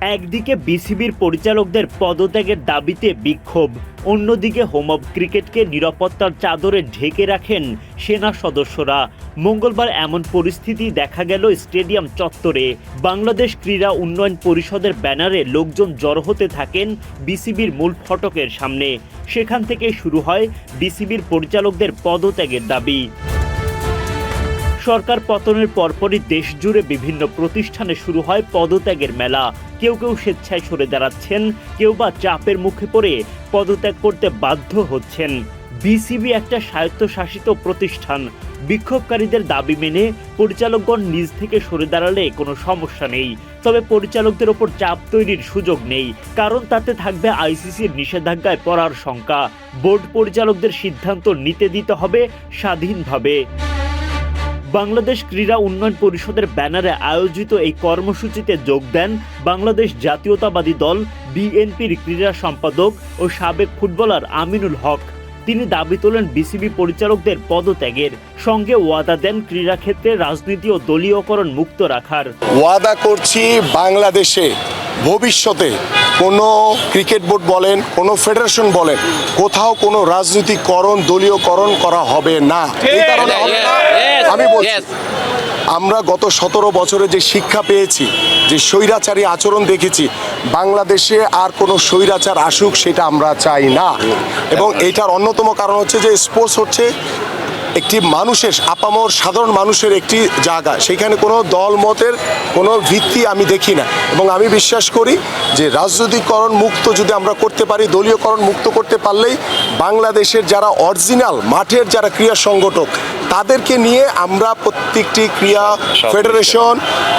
একদিকে বিসিবির পরিচালকদের পদত্যাগের দাবিতে বিক্ষোভ, অন্যদিকে হোম অব ক্রিকেটকে নিরাপত্তার চাদরে ঢেকে রাখেন সেনা সদস্যরা। মঙ্গলবার এমন পরিস্থিতি দেখা গেল স্টেডিয়াম চত্বরে। বাংলাদেশ ক্রীড়া উন্নয়ন পরিষদের ব্যানারে লোকজন জড়ো হতে থাকেন বিসিবির মূল ফটকের সামনে। সেখান থেকে শুরু হয় বিসিবির পরিচালকদের পদত্যাগের দাবি। সরকার পতনের পরপরই দেশ জুড়ে বিভিন্ন প্রতিষ্ঠানে শুরু হয় পদত্যাগের মেলা। কেউ কেউ স্বেচ্ছায় সরে দাঁড়াচ্ছেন, কেউ বা চাপের মুখে পড়ে পদত্যাগ করতে বাধ্য হচ্ছেন। বিসিবি একটা স্বায়ত্তশাসিত প্রতিষ্ঠান। বিক্ষোভকারীদের দাবি মেনে পরিচালকগণ নিজ থেকে সরে দাঁড়ালে কোনো সমস্যা নেই। তবে পরিচালকদের ওপর চাপ তৈরির সুযোগ নেই, কারণ তাতে থাকবে আইসিসির নিষেধাজ্ঞায় পড়ার শঙ্কা। বোর্ড পরিচালকদের সিদ্ধান্ত নিতে দিতে হবে স্বাধীনভাবে। বাংলাদেশ ক্রীড়া উন্নয়ন পরিষদের ব্যানারে আয়োজিত এই কর্মসূচিতে যোগ দেন বাংলাদেশ জাতীয়তাবাদী দল, বিএনপির ক্রীড়া সম্পাদক ও সাবেক ফুটবলার আমিনুল হক। তিনি দাবি তোলেন বিসিবি পরিচালকদের পদত্যাগের সঙ্গে ওয়াদা দেন ক্রীড়াক্ষেত্রে রাজনীতি ও দলীয়করণ মুক্ত রাখার। ওয়াদা করছি বাংলাদেশে। ভবিষ্যতে কোনো ক্রিকেট বোর্ড বলেন কোনো ফেডারেশন বলেন কোথাও কোনো রাজনীতিকরণ দলীয়করণ করা হবে না। এই কারণে হবে না। আমি বলছি আমরা গত সতেরো বছরে যে শিক্ষা পেয়েছি যে স্বৈরাচারী আচরণ দেখেছি বাংলাদেশে আর কোনো স্বৈরাচার আসুক সেটা আমরা চাই না। এবং এটার অন্যতম কারণ হচ্ছে যে স্পোর্টস হচ্ছে একটি মানুষের আপামর সাধারণ মানুষের একটি জায়গা। সেখানে কোনো দল মতের কোনো ভিত্তি আমি দেখি না। এবং আমি বিশ্বাস করি যে রাজনৈতিকরণ মুক্ত যদি আমরা করতে পারি দলীয়করণ মুক্ত করতে পারলেই বাংলাদেশের যারা অরিজিনাল মাঠের যারা ক্রীড়া সংগঠক তাদেরকে নিয়ে আমরা প্রত্যেকটি ক্রীড়া ফেডারেশন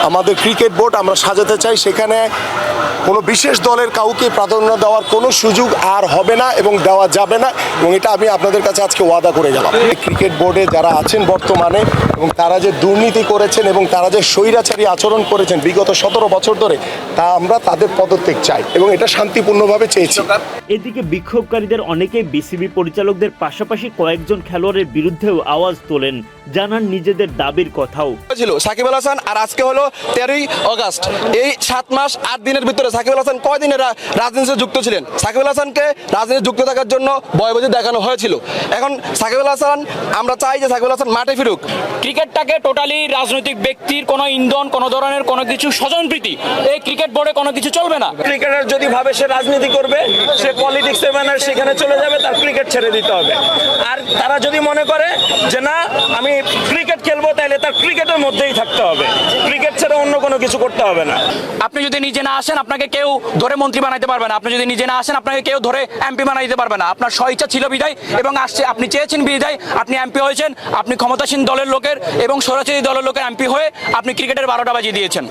আমাদের ক্রিকেট বোর্ড আমরা সাজাতে চাই। সেখানে কোনো বিশেষ দলের কাউকে প্রাধান্য দেওয়ার কোনো সুযোগ আর হবে না এবং দেওয়া যাবে না। এবং এটা আমি আপনাদের কাছে আজকে ওয়াদা করে গেলাম। ক্রিকেট বোর্ডে যারা আছেন বর্তমানে এবং তারা যে দুর্নীতি করেছেন এবং তারা যে স্বৈরাচারী আচরণ করেছেন বিগত সতেরো বছর ধরে তা আমরা তাদের পদত্যাগ চাই এবং এটা শান্তিপূর্ণভাবে চেয়েছি। এদিকে বিক্ষোভকারীদের অনেকেই বিসিবি পরিচালকদের পাশাপাশি কয়েকজন খেলোয়াড়ের বিরুদ্ধেও আওয়াজ তোলেন। জানান নিজেদের দাবির কথাও। ছিল সাকিব আল হাসান আর আজকে হলো তেরোই অগস্ট। এই সাত মাস আট দিনের ভিতরে সাকিব আল হাসান কয়দিনে রা- রাজনীতিতে যুক্ত ছিলেন? সাকিব আল হাসানকে রাজনীতি যুক্ত থাকার জন্য বয়বজি দেখানো হয়েছিল। এখন সাকিব আল হাসান আমরা চাই যে সাকিব আল হাসান মাঠে ফিরুক। ক্রিকেটটাকে টোটালি রাজনৈতিক ব্যক্তির কোনো ইন্ধন কোনো ধরনের কোনো কিছু স্বজনপ্রীতি এই ক্রিকেট বোর্ডে কোনো কিছু চলবে না। ক্রিকেটার যদি ভাবে সে রাজনীতি করবে সে পলিটিক্স ম্যানার সেখানে চলে যাবে তার ক্রিকেট ছেড়ে দিতে হবে। আর তারা যদি মনে করে যে না আমি ক্রিকেট খেলব তাহলে তার ক্রিকেটের মধ্যেই থাকতে হবে। কোনো কিছু করতে হবে না। আপনি যদি নিজে না আসেন, আপনাকে কেউ ধরে মন্ত্রী বানাইতে পারবে না। আপনি যদি নিজে না আসেন, আপনাকে কেউ ধরে এমপি বানাইতে পারবে না। আপনার স্বইচ্ছা ছিল বিদায় এবং আসছে। আপনি চেয়েছেন বিদায়, আপনি এমপি হয়েছেন, আপনি ক্ষমতাসীন দলের লোকের এবং সরাসরি দলের লোকের এমপি হয়ে আপনি ক্রিকেটের বারোটা বাজিয়ে দিয়েছেন।